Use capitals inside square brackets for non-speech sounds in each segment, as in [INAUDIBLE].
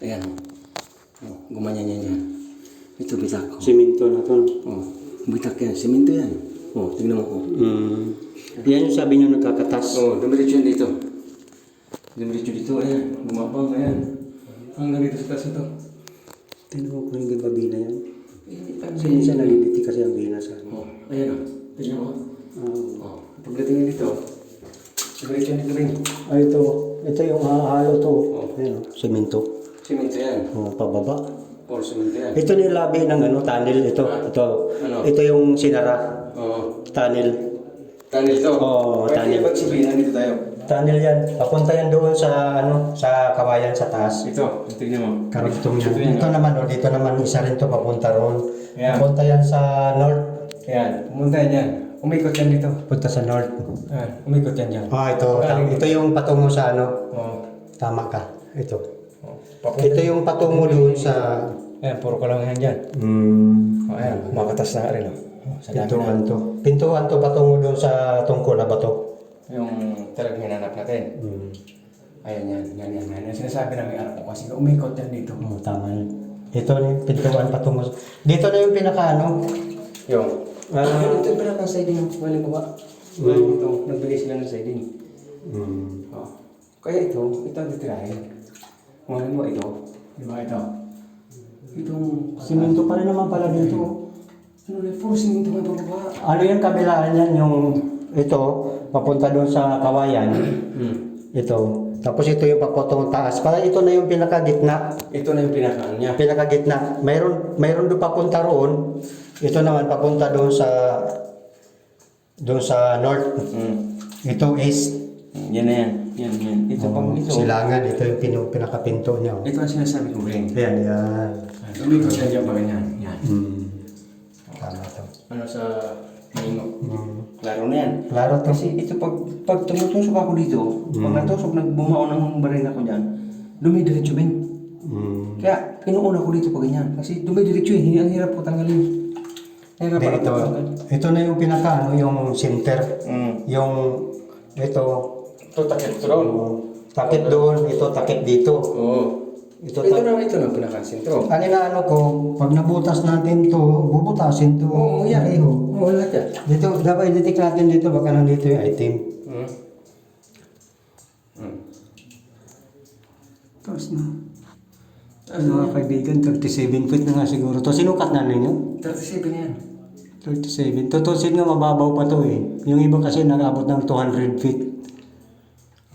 Ayan. Oh, gumanyan yan yan. Ito, bitak. Siminto na to. Oh, bitak yan. Simento yan. Oh, tignan mo ko. Mm. Yan yung sabi nyo nagkakatas. Oh, dumiretso yan dito. Dumiretso dito, ayan. Bumabang, ayan. Hanggang dito sa taas ito. Tignan mo kung yung babina yan. Eh, Kasi minsan naliliti kasi ang bina sa ano. Oh, ayan oh. Tignan mo. Ah. Oh, pagdating dito, dumiretso dito rin. Ay, ito. Ito yung hahalo to. Oh. Ayan, oh. Simento. Simento yan. Oh, pababa. Puro simento yan. Ito yung labi ng ano, tunnel. Ito. Ito. Ano? Ito yung sinara. Oo. Tunnel. Tunnel to. Oo, Pwede tunnel. ibang sabihin, nandito tayo. Tunnel yan. Papunta yan doon sa ano, sa kawayan sa taas. Ito, tignan mo. Karugtong Ito yan. Dito naman, oh, dito naman isa rin to papunta roon. Ayan. Papunta yan sa north. Ayan, pumunta yan dyan. Umikot yan dito. Punta sa north. Ayan, umikot yan dyan. Ah, ito. Galing. Ito yung patungo sa ano. Oo. Tama ka. Ito. Papunta. Ito yung patungo doon sa... Ayan, puro ka lang yan dyan. Hmm, Oh, ayan, makatas na rin. Oh. Oh, sa dami na. pintuan to. Pintuan to patungo doon sa tungkol na bato. Yung talagang hinanap natin. Hmm. Ayan yan, yan, yan, yan. Yung sinasabi namin anak ko kasi umikot yan dito. Oh, tama yun. Ito na yung pintuan patungo. Dito na yung pinaka ano. Yung. Ah. Ito yung pinaka siding ng walang gawa. Mm. Ito, nagbigay sila ng siding. Hmm. Oh. Kaya ito, ito ang titirahin. Kung alam mo ito, di ba ito? Itong... Simento pa rin naman pala dito. Ano na, puro simento nga bababa. Ano yung kabilaan yan? Yung ito, papunta doon sa kawayan. Hmm. Ito. Tapos ito yung papotong taas. Para ito na yung pinakagitna. Ito na yung pinakaan niya. Pinakagitna. Mayroon, mayroon doon papunta roon. Ito naman papunta doon sa doon sa north. Hmm. Ito east. Yan na yan. Yan, yan. Ito pang ito. Silangan. Ito yung pinu, pinakapinto niya. oh. Ito ang sinasabi ko rin. Ayan, yan. Umikot yan dyan pa ganyan. Yan. Hmm. Tama to. Ano sa mingo. Hmm. Klaro na yan. Klaro to. Kasi ito pag, pag tumutusok ako dito, pag natusok, nagbumao ng barin ako dyan, dumidiretso bin. Hmm. Kaya pinuuna ko dito pag ganyan. Kasi dumidiretso eh. Ang hirap po tanggalin. Hirap Hindi, pa ito, ito na yung pinaka, ano, yung center. Mm. Yung, ito, Ito takip ito doon. oh, takip doon, ito takip dito. Oo. Ito, Ito, ta- na, ito na pinakasintro. ano na ano ko, pag nabutas natin to, bubutasin to. Oo, yan. Pareho. Oo, lahat yan. Dito, dapat i-detect natin dito, baka nandito yung item. Mm. Mm. Tapos na. Ano mga kaibigan, 37 feet na nga siguro to. Sinukat na ninyo? 37 yan. 37. Tutusin nga mababaw pa to eh. Yung iba kasi nakabot ng 200 feet.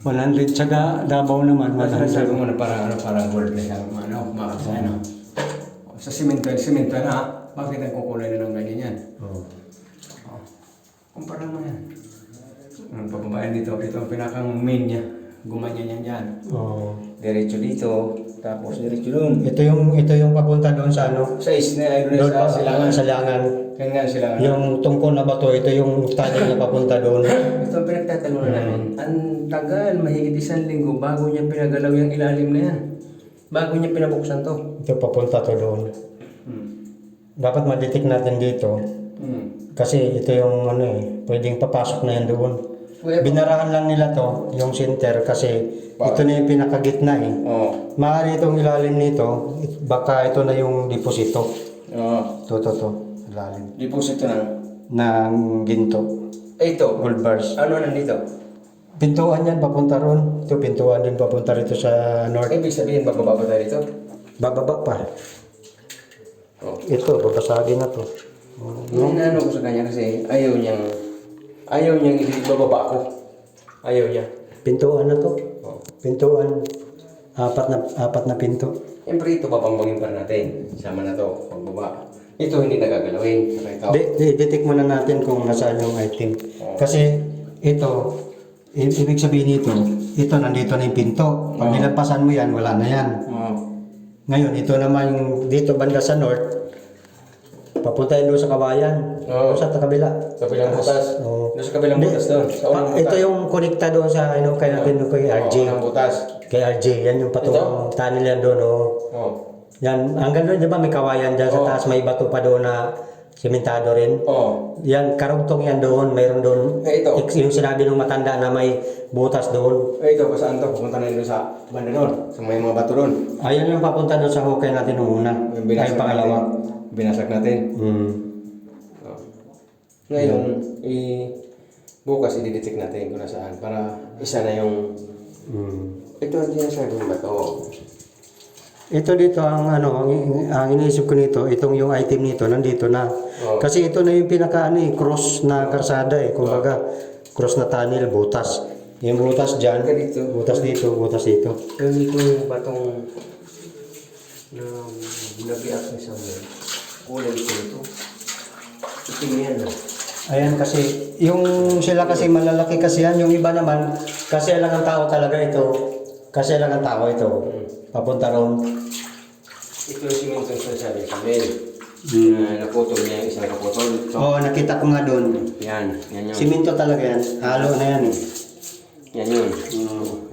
100, tsaka Davao naman, Ano sabi 100. mo na parang ano, parang gold na yan. Ano, makakasa ano. Sa simento, simento na, bakit ang kukulay na ng ganyan yan? Oh. Oh. Kumpara mo yan. Ang pababayan dito, ito ang pinakang main niya. Gumanyan yan dyan. Oh. Diretso dito, tapos diretso doon. Ito yung ito yung papunta doon sa ano? Sa is na, ano Doon sa pa, silangan. Silangan. Yan nga silangan. Yung tungkol na bato, ito yung tunnel na papunta doon. Ito ang pinagtatanungan namin. Ang tagal, mahigit isang linggo bago niya pinagalaw yung ilalim na yan. Bago niya pinabuksan to. Ito papunta to doon. Hmm. Dapat ma-detect natin dito. Hmm. Kasi ito yung ano eh, pwedeng papasok na yan doon. Kuya, Binarahan lang nila to, yung center, kasi ito na yung pinakagitna eh. Oo. Maaari itong ilalim nito, baka ito na yung deposito. Oo. To, to, to, ilalim. Deposit ng... Ng ginto, Eh, ito. gold bars. Ano nandito? Pintuan yan, papunta ron. Ito, pintuan din papunta rito sa north. Ibig sabihin, bababa pa tayo dito? Bababa pa. Oo. Ito, babasagin na to. Yung inaano ko sa kanya kasi ayaw niyang... Ayaw niyang ibababa ako. Ayaw niya. Pintuan na to. Oo. Pintuan. Apat na, apat na pinto. Siyempre ito, papambagin pa natin. Sama na to, pagbaba. Ito hindi. De, de, detect muna natin kung nasaan yung item. Kasi ito, ibig sabihin nito, ito nandito na yung pinto. Pag nilampasan mo yan, wala na yan. Oo. Ngayon, ito naman yung dito banda sa north, papunta yun doon sa kabayan. Oo. Doon sa kabila. Kabilang butas. Oo. Doon sa kabilang butas doon. Sa unang butas. ito yung konekta doon sa ano, kay natin doon kay RJ. Oo, unang butas. Kay RJ, yan yung patungong tunnel yan doon. Oh. Oo. Yan, hanggang doon, di ba may kawayan dyan sa Oo. taas, may bato pa doon na Simentado rin. Oh. Yan, karugtong yan doon. Mayroon doon. Eh, ito. Ex- Yung sinabi ng matanda na may butas doon. Eh, ito, kung saan to? Pupunta na doon sa banda doon. Sa may mga bato doon. Ayan yung papunta doon sa hukay natin nung una. Yung Ay, pangalawa. natin. Binasak natin. Hmm. Oh. Ngayon, i bukas i-detect natin kung nasaan para isa na yung Hmm. ito ang sinasabi ng bato. Ito dito ang ano, ang, ang iniisip ko nito, itong yung item nito nandito na. Oo. Kasi ito na yung pinaka ano, eh, cross na karsada eh, kumbaga cross na tunnel, butas. Yung butas diyan, butas dito, butas dito. Pero dito yung batong na nag-react ni Samuel. Kulay ko ito. Itim yan ah. Ayan kasi, yung sila kasi malalaki kasi yan, yung iba naman, kasi lang ang tao talaga ito. Kasi lang ang tao ito. Papunta ron. Ito yung simento yung sinasabi ni Samuel. Na naputol niya yung isang kaputol. So, Oo, nakita ko nga doon. yan. Yan yun. Siminto talaga yan. Halo na yan eh. Yan yun.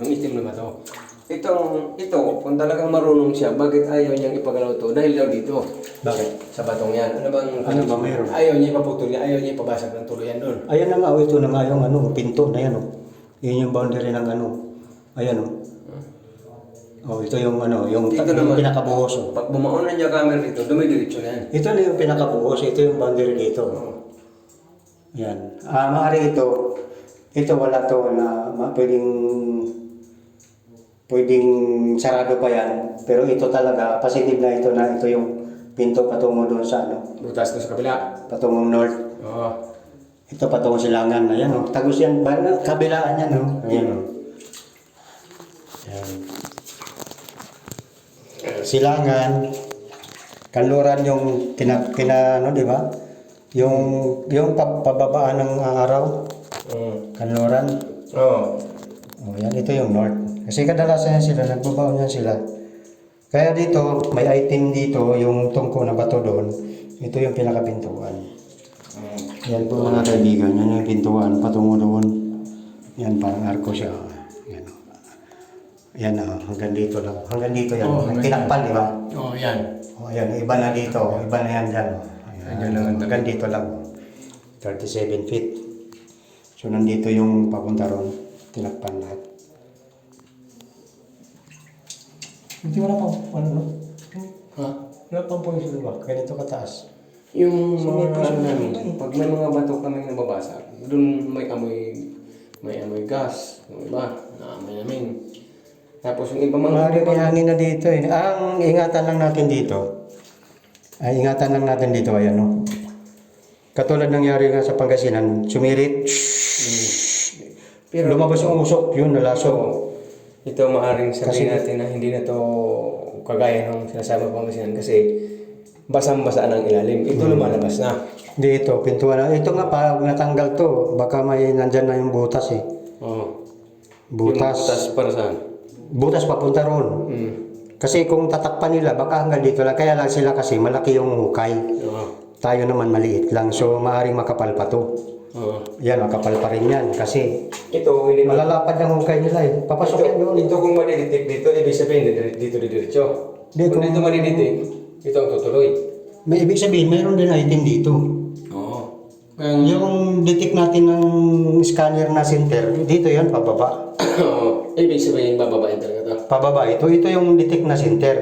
Yung itim na bato. Itong, ito, kung talagang marunong siya, bakit ayaw niyang ipagalaw to? Dahil daw dito, Bakit? sa batong yan. Ano bang, Ano ba meron? Ayaw niya ipaputol niya, ayaw niya ipabasag ng tuluyan doon. Ayan na nga, oh, ito na nga yung ano, pinto na yan oh. Yun yung boundary ng ano. Ayan oh. Oh, ito yung ano, yung, Ito yung pinakabuhos oh. Pag bumaon na niya camera dito, dumidiretso na yan. Ito na yung pinakabuhos, ito yung boundary dito. Yan. Ah, maaari ito, ito wala to na pwedeng pwedeng sarado pa yan. Pero ito talaga, positive na ito na ito yung pinto patungo doon sa ano, Butas doon sa kabila. patungong north. Oo. Ito patungong silangan. Ayan oh. Tagos yan. Kabilaan yan oh. Ayan oh. Ayan. Silangan. Kanluran yung kina, kina ano, di ba? Yung, yung pa- pababaan ng araw. Mm. Kanluran. Oo. Oh, yan. Ito yung north. Kasi kadalasan yan sila, nagbabaon yan sila. Kaya dito, may item dito, yung tungko na bato doon. Ito yung pinakapintuan. Mm. Yan po mga kaibigan, yan yung pintuan patungo doon. Yan parang arko siya. Yan o. O, hanggang dito lang. Hanggang dito yan. Oh, Oh, hanggang Tinakpan, di ba? Oo, yan. O yan, iba na dito. Iba na yan dyan. o. Ayan. Ayan lang ang hanggang dito lang. 37 feet. So nandito yung papunta ron. Tinakpan lahat. Hindi wala pa, ano no? Ha? Wala pang point sa diba? Ganito kataas. Yung So, mga ano namin, pag may mga bato kami nababasag, doon may amoy, may amoy gas, yung iba, naamoy namin. Tapos yung iba mga... Maaari may hangin na dito eh. Ang ingatan lang natin dito, ay ingatan lang natin dito, ayan no. Katulad nangyari nga sa Pangasinan, sumirit, Pero lumabas yung usok, yun, nalasok. So, ito maaring sabihin Kasi- natin na hindi na to kagaya ng sinasabi ko kasi kasi basang-basa ng ilalim. Ito lumalabas na. Dito, pintuan na. Ito nga, pag natanggal to, baka may nandyan na yung butas eh. Oo. Butas. Yung butas para saan? Butas papunta ron. Mm. Kasi kung tatakpan nila, baka hanggang dito lang. Kaya lang sila kasi malaki yung hukay. Oo. Tayo naman maliit lang. So, maaring makapal pa to. Oo. Yan, makapal pa rin yan. Kasi Ito. Malalapad yung hukay nila eh. Papasok yan Ito, doon. ito kung madidetect dito, ibig sabihin dito, dito didiretso. Dito. Kung dito madidetect, ito ang tutuloy. May ibig sabihin, mayroon din item dito. Oo. Kaya Yung detect natin ng scanner na center, dito yan, pababa. Oo. [LAUGHS] ibig sabihin, bababain talaga ito. Pababa, ito, ito yung detect na center.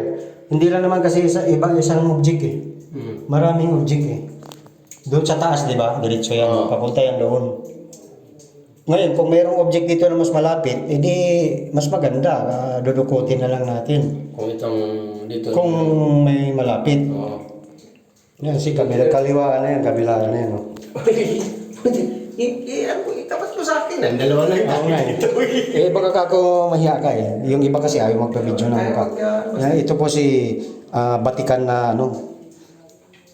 Hindi lang naman kasi isa, iba isang object eh. Mm. Maraming object eh. Doon sa taas, di ba? Diretso yan, Oo. papunta yan doon. Ngayon, kung mayroong object dito na mas malapit, edi mas maganda. Ah, dudukutin na lang natin. Kung itong dito. Kung may malapit. Oo. Yan, si kabila, kaliwaan na yan, kabila na yan. Oh. [LAUGHS] Itapat mo sa akin. Ang dalawa lang Oo nga eh. [LAUGHS] Eh, baka kako mahiya ka eh. Yung iba kasi ayaw magpa-video ng mukha. Eh, ito po si ah, Batikan na ano,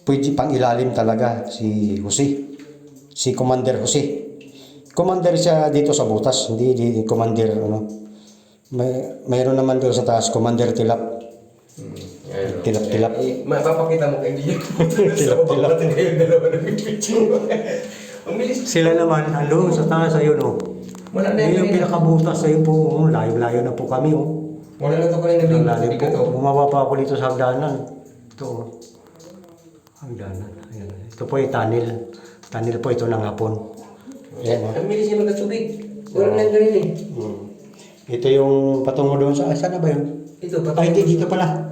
pwede pang ilalim talaga, si Jose. Si Commander Jose. Commander siya dito sa butas, hindi di Commander ano. May mayroon naman doon sa taas Commander Tilap. Tilap-tilap. Eh, mapapakita mo kay Dio. [LAUGHS] Tilap-tilap. kayong dalawa bilis. Sila naman, ano, sa taas ayun oh. Wala na yung yung pinakabutas ayun po, oh, layo-layo na po kami oh. Wala na to kanina Ang lalim po. Oh. Bumaba pa ako dito sa hagdanan. Ito. oh. Hagdanan. Ayan. Ito po yung tunnel. Tunnel po ito ng hapon. Ayan o. Ang bilis niya magkatubig. Wala na ganun eh. Hmm. Ito yung patungo doon sa, saan na ba yun? Ito, Ay, hindi, dito pala.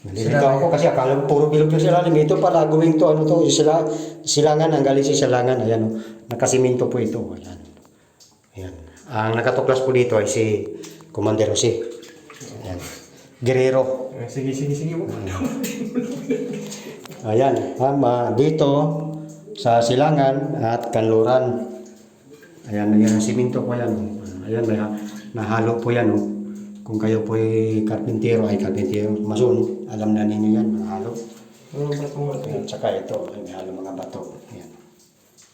Nalilito ako kasi akala ko puro bilog yung silalim. Ito pala, gawing to, ano to, sila, silangan, ang galing sa silangan. Ayan, oh. nakasiminto po ito. Ayan. Ayan. Ang nakatuklas po dito ay si Commander Jose. Ayan. Guerrero. Sige, sige, sige mo. Ayan, ama, dito sa silangan at kanluran. Ayan, ayan, siminto po yan. Ayan, may ha- nahalo po yan. Oh. Kung kayo po ay karpintero, ay karpintero, mason, alam na ninyo yan. Ano ba itong ano? Ayan, tsaka ito, ay may halo mga bato. Ayan.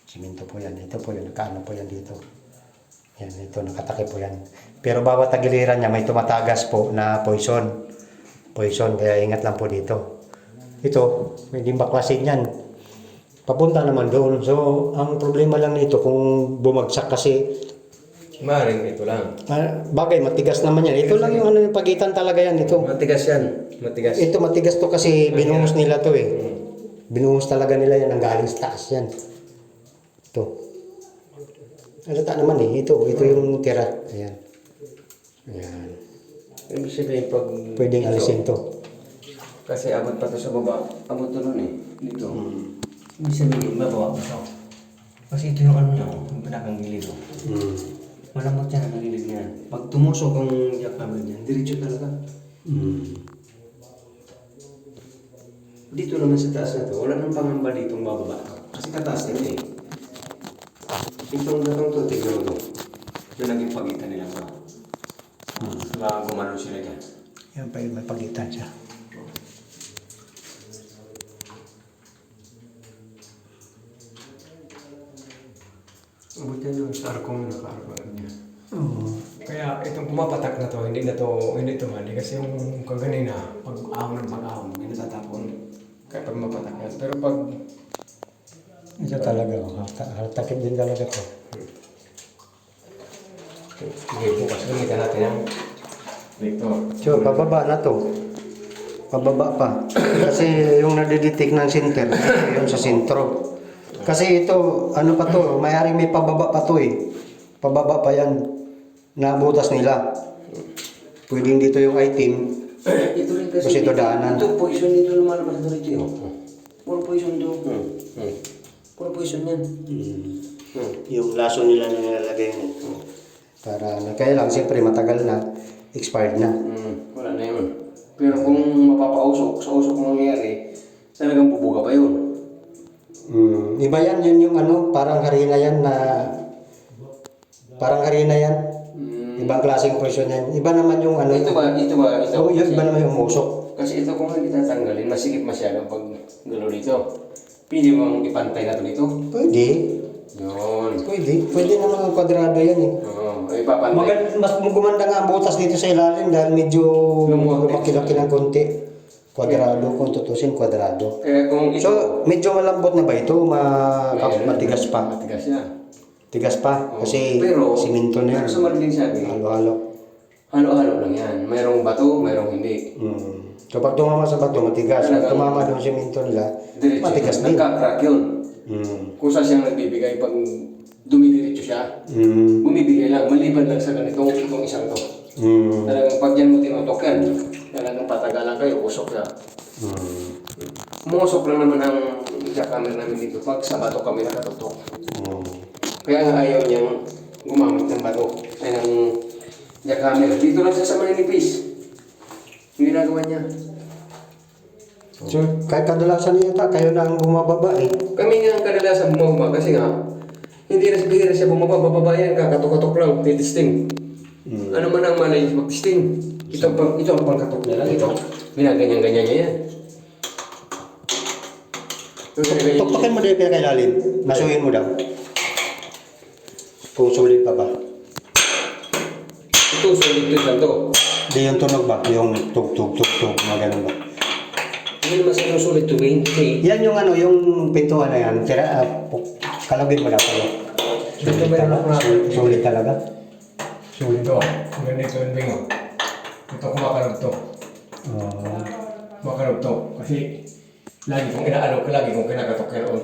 Siminto po yan. Ito po yun, nakaano po yan dito. Yan, ito, nakatake po yan. Pero bawat tagiliran niya, may tumatagas po na poison. Poison, kaya ingat lang po dito. Ito, hindi baklasin yan. Papunta naman doon. So, ang problema lang nito, kung bumagsak kasi, Maring ito lang. ah, bagay, matigas naman yan. Ito lang yung ano, yung pagitan talaga yan. Ito, Matigas yan. Matigas. ito matigas to kasi binuhos nila to eh. Binuhos talaga nila yan, ang galing sa taas yan. Ito. Halata naman eh, ito, ito yung tira. Ayan. Ayan. Ibig sabihin pag... Pwedeng alisin to. Kasi abot pa to sa baba. Abot to nun eh. Dito. Ibig sabihin, babawa pa to. Kasi ito yung ano niya, oh, yung pinakang gilid. oh. Mm. Malamot yan ang gilid niyan. Pag tumusok ang jackhammer niyan, diretso talaga. Mm. Dito naman sa taas na to, wala nang pangamba ditong bababa. Kasi kataas nila eh. Itong datong to, tignan mo to. Yung naging pagitan nila pa. Mm. Baka gumano sila dyan. Yan pa yung may pagitan siya. Abot yan doon sa arkong nakaarapag niya. Oo. Kaya itong pumapatak na to, hindi na to, hindi to mali. Kasi yung kaganina, pag ahon ng pag-ahon, hindi natatapon. Kaya pag mapatak yan. Pero pag Ito talaga, oh. Hatakip din talaga to. Sige, bukas gamitan natin ang Victor. So, pababa na to. Pababa pa. Kasi yung nadidetect ng center, yun sa sentro. Kasi ito, ano pa to, mayari may pababa pa to eh. Pababa pa yan. Nabutas nila. Pwedeng dito yung item. ito rin kasi. Kasi ito daanan. Ito, poison dito lumalabas na rito. Oh. Puro poison to. Hmm. Hmm. Puro poison yan. Hmm. Yung laso nila na nilalagay mo. Para, na- kaya lang, siyempre matagal na, expired na. Hmm. Wala na yun. Pero kung mapapausok, sa usok mangyayari, talagang bubuga pa yun. Mm, iba yan, yun yung ano, parang harina yan na, parang harina yan. Hmm. Ibang klaseng poison yan. Iba naman yung ano, Ito ba? Ito ba? Ito? oh, yun, iba naman yung musok. Kasi ito kung hindi tatanggalin, masikip masyado pag galo dito. Pwede mo ipantay na to dito? Pwede. Yun. Pwede. Pwede naman ang kwadrado yan eh. Oo, ay papantay. Maganda, mas gumanda nga ang butas dito sa ilalim dahil medyo lumaki-laki ng konti. Kwadrado, kung tutusin, kwadrado. Kaya kung ito, So, medyo malambot na ba ito? Ma Meron. matigas pa. matigas na. Tigas pa. Oo. Kasi pero, siminto na yan. Pero sa Marlin sabi, Halo-halo. halo-halo lang yan. Mayroong bato, mayroong hindi. Mm. Kapag tumama sa bato, matigas. Pag tumama doon sa siminto nila, Diretso. matigas din. Nagka-crack yun. Mm. Kung saan siyang nagbibigay pag dumidiretso siya, Mm. bumibigay lang, maliban lang sa ganitong itong isang to. Mm. Talagang pag yan mo tinutok yan, talagang patagalan kayo, usok siya. Mm. Umusok lang naman ang jackhammer namin dito pag sa bato kami nakatutok. Mm. Kaya nga ayaw niyang gumamit ng bato ay ng jackhammer. Dito lang siya sa maninipis. Yung ginagawa niya. So, kahit kadalasan yata, kayo na ang bumababa eh. Kami nga ang kadalasan bumaba kasi nga hindi na bihira siya bumaba, bababa yan, kakatok-katok lang, titisting. Mm. Ano man ang malay mag-testing. Ito, ito ang pangkatok niya lang. Ito, ginaganyan-ganyan niya yan. Tuktukin mo din pinakailalim. Masuhin mo daw. Kung sulit pa ba? Ito, solid to dyan to. Di yung tunog ba? Yung tug tug tug tug mga ganun ba? Hindi naman siya solid to kasi Yan yung ano, yung pintuan na yan. Tira, uh, kalagin mo daw kayo. Yung ako Sulit, sulit talaga. Sulit. Ito, ganito yung bingo. Ito kumakalog to. Uh, Kumakalog to. Kasi Lagi kong inaano ko, lagi kong kinakatok yan on.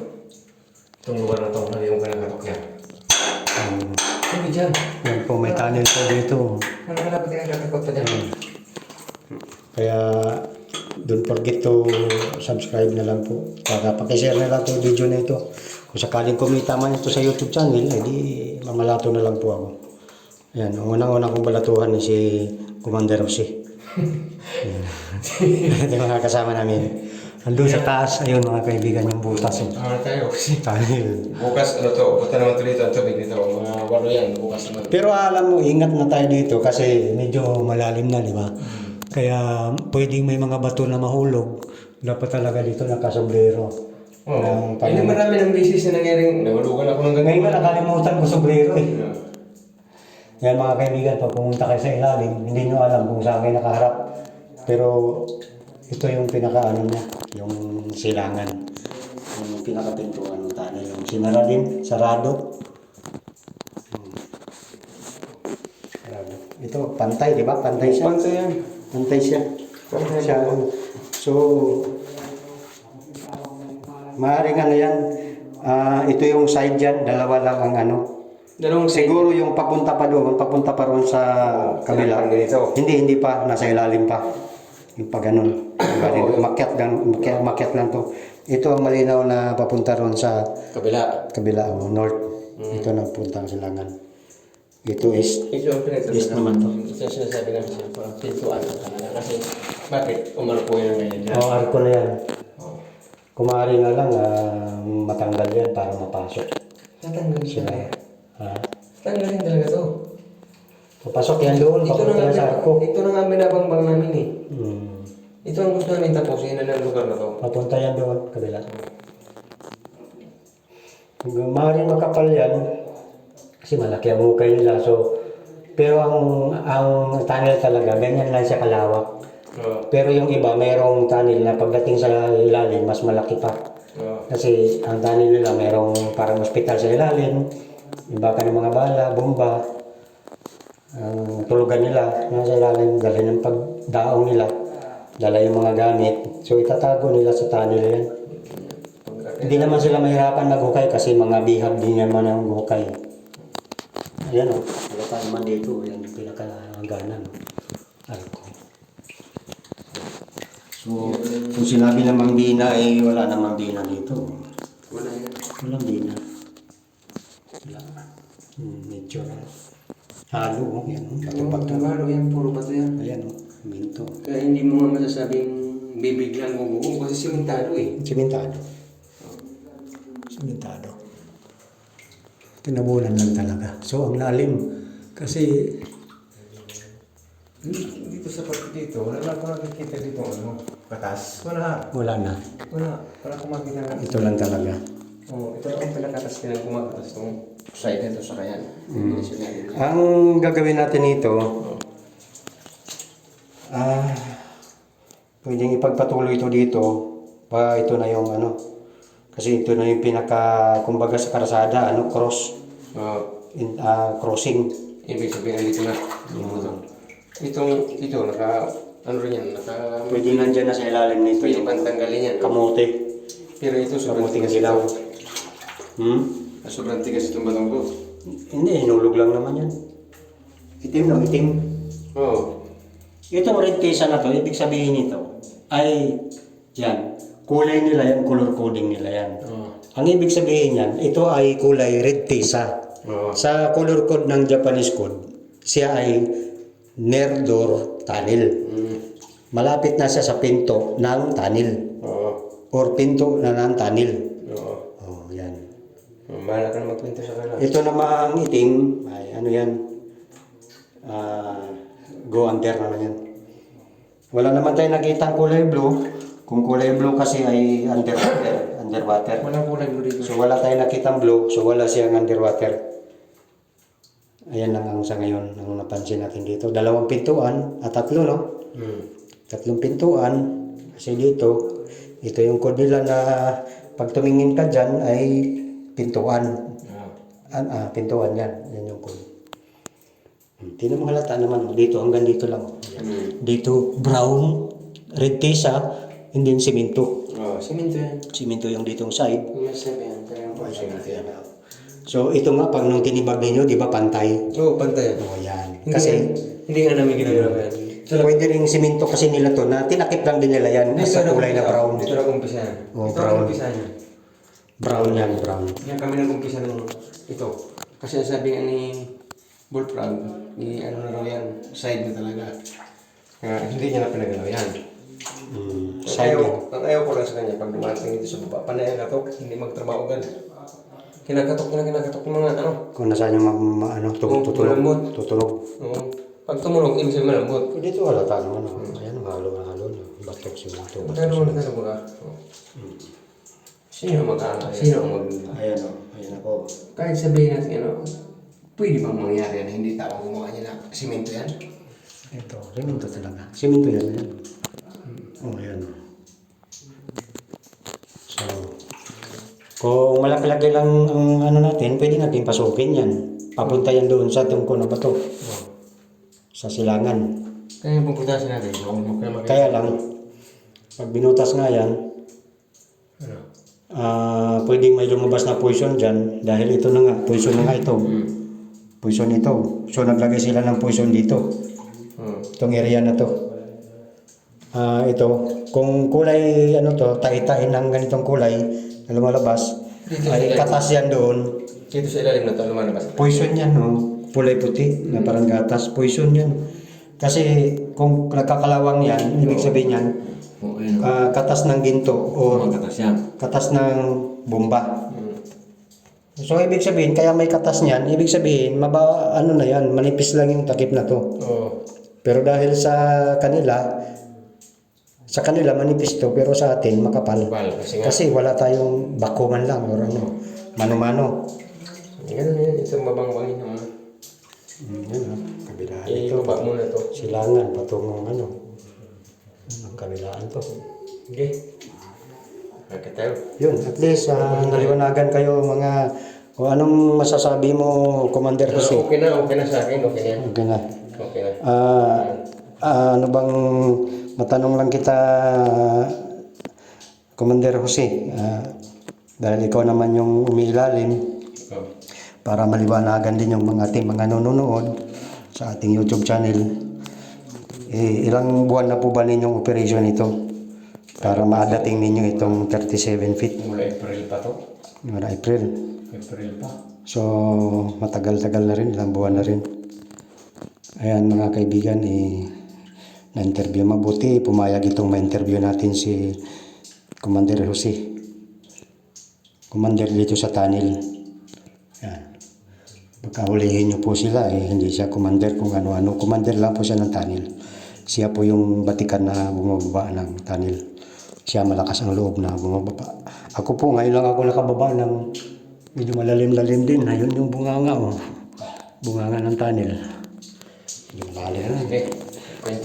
Itong lugar na to, lagi kong kinakatok yan. Um, Hindi dyan. yan po, may tunnel po dito. Ano ka lang kinakatakot pa dyan? Kaya don't forget to subscribe na lang po. Para pakishare na lang itong video na ito. Kung sakaling kumita man ito sa YouTube channel, edi mamalato na lang po ako. Ayan, ang unang-unang kong balatuhan ni si Commander Jose. [LAUGHS] Ito yung mga kasama namin. Andun sa taas, ayun mga kaibigan yung butas. Oh. Ano tayo? Tunnel. Bukas, ano to, punta naman to dito, ang tubig dito, mga walo yan, bukas naman. Pero alam mo, ingat na tayo dito kasi medyo malalim na, di ba? Kaya pwedeng may mga bato na mahulog. Dapat talaga dito nakasombrero. Oo. Ng Oh. Hindi marami ng beses na nangyaring, nahulugan ako ng ganyan. Ngayon nga nakalimutan ko sombrero eh. Yan mga kaibigan, pag pumunta kayo sa ilalim, hindi nyo alam kung saan kayo nakaharap. Pero ito yung pinaka-ano niya, yung silangan. Yung pinaka-pintuan ng tanay. Yung sinara din, sarado. Hmm. Sarado. Ito, pantay, di ba? Pantay siya. Pantay yan. Pantay siya. Pantay siya. So, maaaring ano yan, ah, ito yung side dyan, dalawa lang ang ano. Dalawang Siguro yung papunta pa doon, papunta pa roon sa kabila. Ganito. Hindi, hindi pa, nasa ilalim pa. Yung pa ganun. Umakyat lang, umakyat, umakyat lang to. Ito ang malinaw na papunta roon sa kabila. kabila, o north. Ito na puntang silangan. Ito is, Ito ang Yes naman to. Ito ang sinasabi namin siya, parang pintuan na talaga. Kasi, bakit umarpo yan ngayon oh, arko na yan. Oh. Kumari nga lang, ah, matanggal yan para mapasok. Tatanggalin siya. Sila. Ha? Tanggalin talaga to. Papasok yan doon, Ito nga, yan sa arko. ito na nga binabangbang namin eh. Hmm. Ito ang gusto namin tapusin na ng lugar na to. Papunta yan doon, kabila. Maaaring makapal yan, kasi malaki ang hukay nila. So, pero ang ang tunnel talaga, ganyan lang siya kalawak. Oo. Pero yung iba, mayroong tunnel na pagdating sa ilalim, mas malaki pa. Oo. Kasi ang tunnel nila, mayroong parang hospital sa ilalim, iba ka ng mga bala, bomba. Ang tulugan nila, nasa ilalim, dala ng pagdaong nila, dala yung mga gamit. So itatago nila sa tunnel yan. Hindi naman sila mahirapan maghukay kasi mga bihag din naman ang hukay. Ayan o, wala pa naman dito. Yan yung pinakahangganan. Arko. So, kung sinabi namang bina, eh wala namang bina dito. Wala yan. Walang bina. Hmm, medyo halo. Oh, yan, oh. Bato-bato. Tabaro yan, puro bato yan. Ayan o, minto. Kaya hindi mo nga masasabing bibig lang guguho kasi simentado eh. Simentado. Simentado. Tinabunan lang talaga. So, ang lalim. Kasi, Dito sa part dito, wala na ako nakikita dito ano, katas. Wala. wala na. Wala. Wala akong makita na. Ito lang talaga. Oh, ito lang pala katas na kumakatas tong side nito sa kayan. Ganyan. Ang gagawin natin ito, ah, pwedeng ipagpatuloy ito dito, pa ito na yung ano, kasi ito na yung pinaka, kumbaga sa karasada, ano, cross, Oh, in, ah, crossing. ibig sabihin dito na. Ito. Itong, ito, naka, ano rin yan, naka, Pwede nandyan na sa ilalim nito pwede pang tanggalin yan. kamote. Pero ito, sobrang Kamuting tigas silaw. Hmm? Sobrang tigas itong batong ko. Hindi, hinulog lang naman yan. Itim no, itim. Oo. Itong red tesa na to, ibig sabihin nito, ay, yan, kulay nila yan, color coding nila yan. Oo. Ang ibig sabihin yan, ito ay kulay red tesa. Oo. Sa color code ng Japanese code, siya ay Nerdor Tunnel. Mm. Malapit na siya sa pinto ng tunnel Oo. or pinto na ng tunnel. Oo. Bahala ka na magkwento sa kanila. Ito namang itim, ay ano yan, ah, go under naman yan. Wala naman tayo nakita kulay blue. Kung kulay blue kasi ay underwater, underwater. Walang kulay mo dito. So wala tayong nakitang blue, so wala siyang underwater. Ayan lang ang sa ngayon ang napansin natin dito. Dalawang pintuan, at tatlo no? Hmm. Tatlong pintuan. Kasi dito, ito yung code nila na pag tumingin ka dyan ay pintuan. Oo. Ah, ah, pintuan yan. Yan yung code. Hindi na mo halata naman. oh. Dito, hanggang dito lang. oh. Hmm. Dito, brown, red tesa, and then simento. Oo, siminto yan. Simento yung ditong side. Yung sabi yan, po siminto yan. So ito nga, pag nung tinibag ninyo, di ba pantay? Oo, pantay yan. Oo, yan. Hindi Kasi yan- hindi nga namin ginagawa yan. Ito lang. pwede rin simento kasi nila to na tinakip lang din nila yan Ito sa kulay na brown. Ito lang umpisa yan. Oo, ito brown. lang umpisa niya. Brown yan, brown. Yan kami nag-umpisa ng ito. Kasi ang sabi nga ni Bullfrog, ni ano na raw yan, side na talaga. Kaya hindi niya na pinagalaw yan. Mm, side ayaw, yan. ang ayaw ko lang sa kanya, pag dumating dito sa baba, panay ang katok, hindi magtrabaho agad. Kinakatok na kinakatok yung mga ano. Kung nasaan yung ma- ano, tutulog. malambot. Tutulog. Oo. Pag tumulong, ibig sabihin malambot. Dito wala tayo ano. Ayan, ang halo na halo. no. Batok simento. Magkano mo na ba? Sino mag-aala? Sino ang mag... Ayan o. Ayan ako. Kahit sabihin natin, ano, pwede bang mangyari na hindi tao gumawa niya na simento yan? Ito, simento talaga. Simento yan. Ayan. Oh, ayan. o. So, kung malaki-laki lang ang ano natin, pwede natin pasukin yan. Papunta yan doon sa tungko na bato. Sa silangan. Kaya yung puputasin natin, mo kaya lang, pag binutas nga yan? Ah pwedeng may lumabas na poison dyan dahil ito na nga, poison na nga ito. Poison ito. So naglagay sila ng poison dito. Hmm. Itong area na to. Ah, ito, kung kulay ano to, taitain ng ganitong kulay na lumalabas, Dito ay katas yan doon. Dito sa ilalim na ito, lumalabas. Poison yan, no? Kulay puti na parang gatas. Poison yan. Kasi kung nagkakalawang yan, ibig sabihin yan, Oo, ah, katas ng ginto o Magatas yan. katas ng bomba. Hmm. So ibig sabihin, kaya may katas niyan, ibig sabihin, maba, ano na yan, manipis lang yung takip na to. Oo. Pero dahil sa kanila, sa kanila manipis to, pero sa atin makapal. Bal, kasi nga. Kasi wala tayong bakuman lang or ano, mano-mano. Ganun yan, isang babang-bangin naman. Mm, yun ah, kabilaan Eh, ito. baba muna to. Silangan, patungong ano. Kabilaan to. Okay. Okay tayo. Yun, at least ah, naliwanagan kayo mga, o anong masasabi mo, Commander Jose? Okay na, okay na sa akin, okay na. Okay na. Okay na. Ah, ah, ano bang matanong lang kita Commander Jose ah, dahil ikaw naman yung umiilalim Oh. para maliwanagan din yung mga ating mga nanonood sa ating YouTube channel eh, ilang buwan na po ba ninyong operation ito para maadating ninyo itong 37 feet Mula April pa to. mula April April pa. So, matagal-tagal na rin, ilang buwan na rin. Ayan mga kaibigan, eh, na-interview mabuti. Pumayag itong ma-interview natin si Commander Jose. Commander dito sa Tanil. Ayan. Pagkahulihin niyo po sila, eh, hindi siya commander kung ano-ano. Commander lang po siya ng Tanil. Siya po yung batikan na bumababa ng Tanil. Siya malakas ang loob na bumababa. Ako po, ngayon lang ako nakababa ng medyo malalim-lalim din. Ayun yung bunganga, oh. Bunganga ng Tanil. Medyo malalim na. Okay.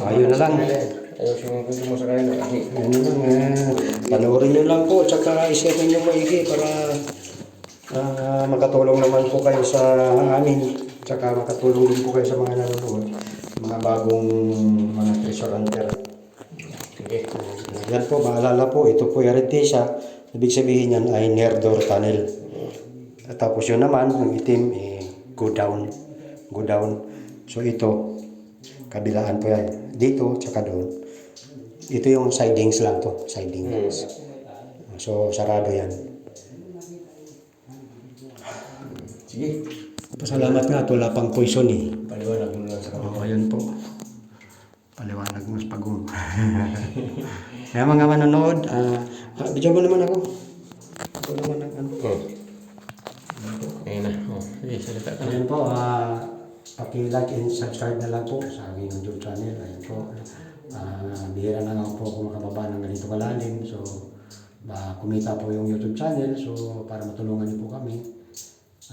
Ayun na lang. eh. Ayos yung kwento mo sa kanila. Kasi Ano lang, eh, panoorin nyo lang po, tsaka i-share nyo maigi para ah, makatulong naman po kayo sa amin, tsaka makatulong din po kayo sa mga nanonood, mga bagong hunter. Okay. Yan po, maalala po, ito po yung siya. Ibig sabihin yan ay Nerdor Tunnel. At tapos yun naman, yung itim, eh, go down. Go down. So ito, kabilaan po yan. Dito, tsaka doon. Ito yung sidings lang to, sidings. So, sarado yan. Sige. Pasalamat nga, wala pang poison eh. Paliwanag mo lang sa kanila. Oo, ayun po. Paliwanag mo sa pagong. [LAUGHS] Kaya mga manonood, ah, ah, bigyan mo naman ako. Ako naman ang ano. Oh. Ayun na. Oh. Sige, salita ka na. Ayan po, ah, paki-like and subscribe na lang po sa aking YouTube channel. Ayan po. Ah, bihira na lang po ako makababa ng ganito kalalim. So, ba, kumita po yung YouTube channel. So, para matulungan niyo po kami.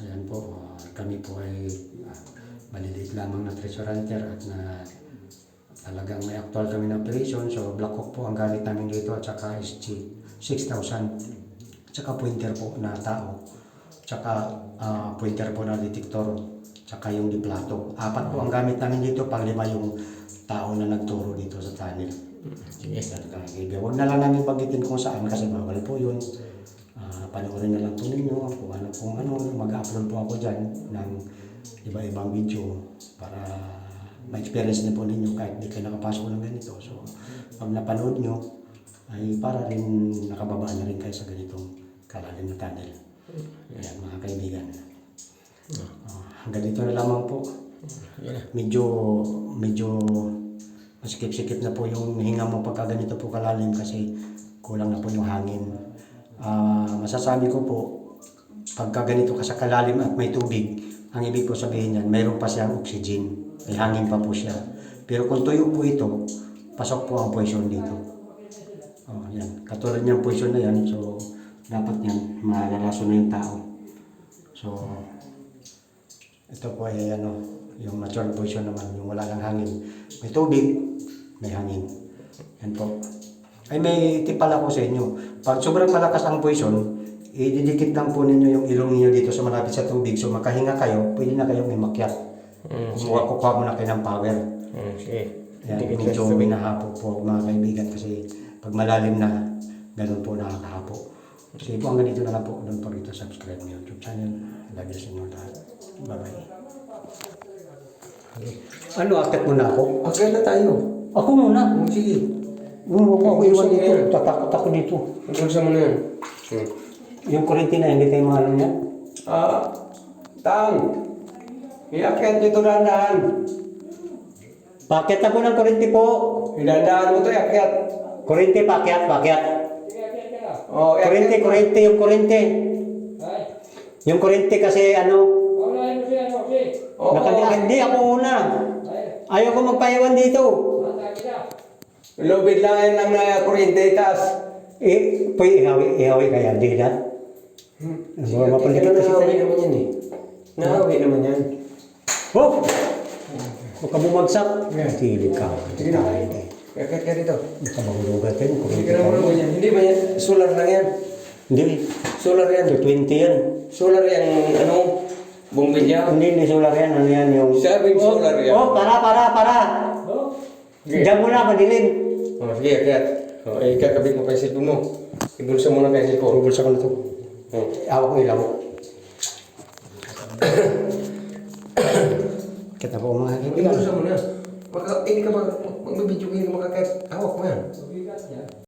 Ayan po, ah, kami po ay ah, maliliit lamang na treasure hunter at na talagang may actual kami na operation. So, Black Hawk po ang gamit namin dito at saka SG 6000. Tsaka pointer po na tao. Tsaka ah, pointer po na detektor. Tsaka yung diplato. Apat po ang gamit namin dito. Panglima yung tao na nagturo dito sa tunnel. Sige. Talaga. Huwag na lang namin bagitin kung saan kasi bawal po yun. Ah, panoorin na lang po ninyo kung ano kung ano. Mag-upload po ako dyan ng iba-ibang video para ma-experience na po ninyo kahit di kayo nakapasok ng ganito. So, pag napanood nyo, ay para rin nakababa na rin kayo sa ganitong kalalim na tunnel. Ayan, mga kaibigan. Ah, hanggang dito na lamang po medyo medyo masikip-sikip na po yung hinga mo pagka ganito po kalalim kasi kulang na po yung hangin. Ah, masasabi ko po, pagka ganito ka sa kalalim at may tubig, ang ibig po sabihin yan, mayroon pa siyang oxygen. May hangin pa po siya. Pero kung tuyo po ito, pasok po ang poison dito. Oh, yan. Katulad niyang poison na yan, so dapat yan, malalaso na yung tao. So, ito po ay ano, yung natural poison naman, yung wala lang hangin. May tubig, may hangin. Yan po. Ay may tip pala ko sa inyo. Pag sobrang malakas ang poison, ididikit lang po ninyo yung ilong ninyo dito sa malapit sa tubig. So makahinga kayo, pwede na kayong umakyat. Mm, Kumuha kukuha mo na kayo ng power. Mm, sige. Yan, Dikit medyo minahapo po mga kaibigan kasi pag malalim na, ganun po nakakahapo. Sige po, hanggang dito na lang po. Don't forget to subscribe my YouTube channel. Love you sa inyo lahat. Bye-bye. Ano, akit muna ako? Okay na tayo. Ako muna. Mm, sige. Huwag mo ako iwan dito. Tatakot ako dito. Pagkulsa mo na yan. Hmm. Yung kurente na, hindi tayo mahalo niya. Ah, tang. Iakyat nyo ito dahan-dahan. Paket ako ng kurente po. Dahan-dahan mo ito, iakyat. Kurente, pakyat, pakyat. Oh, iakyat Kurente, mo. kurente, yung kurente. Yung kurente kasi ano, Oo. nakadi- hindi ako una. Ayaw ko magpaiwan dito. Lubid lang yan ng na kuryente, tas. Eh, pwede ihawi, ihawi kaya, di na? Hmm. Sige, mapalikit kasi nahawi tayo. naman yan eh. Nahawi naman yan. Oh! Huwag ka bumagsak. Tili ka. Sige na. Iakyat ka dito. Tayo, Hindi ka yan. Hindi ba yan? Solar lang yan. Hindi, Solar yan. 20 yan. Solar yan, ano, bumbilya. Hindi, hindi solar yan. Ano yan yung... Sabi oh, solar yan. Oh, para, para, para. Sige. Diyan mo na. Oh, sige, akyat. Oh, eh, kakabit mo kay cellphone mo. Ibulsa mo na kay cellphone. Pupulsa ko na ito. Oh. Awak ko ilaw. [COUGHS] [COUGHS] Kita po mga kaibigan. Hindi ka mag, magbibidyo kayo makakahawak mo yan.